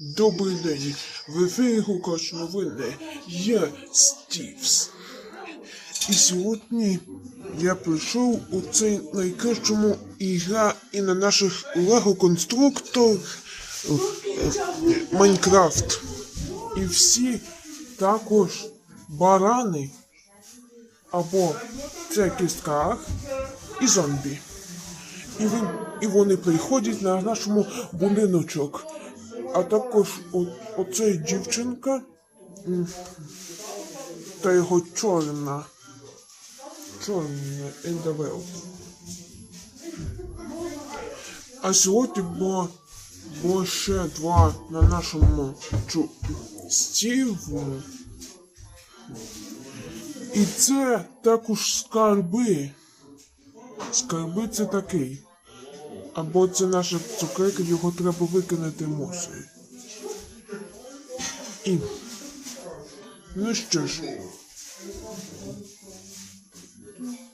Добрий день. В ефірі Гукач новини. Я Стівс. І сьогодні я прийшов у цей найкращому ігра і на наших Лего конструктор Майнкрафт. І всі також барани або це кістках і зомбі. І, він, і вони приходять на нашому будиночок. А також о, оцей дівчинка та його чорна. Чорна ендавел. А сьогодні було, було ще два на нашому чу, стіву. І це також скарби. Скарби це такий. Або це наша цукерка, його треба викинути в мусор. І. Ну що ж.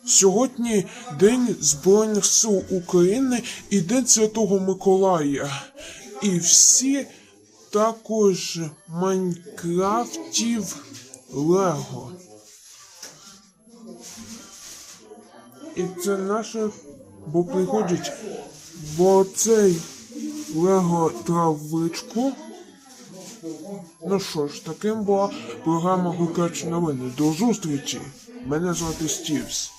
Сьогодні День Збройних сил України і День Святого Миколая. І всі також Майнкрафтів Лего. І це наше, бо приходять, бо цей Лего травичку. Ну що ж, таким була програма Гукач новини. До зустрічі! Мене звати Стівс.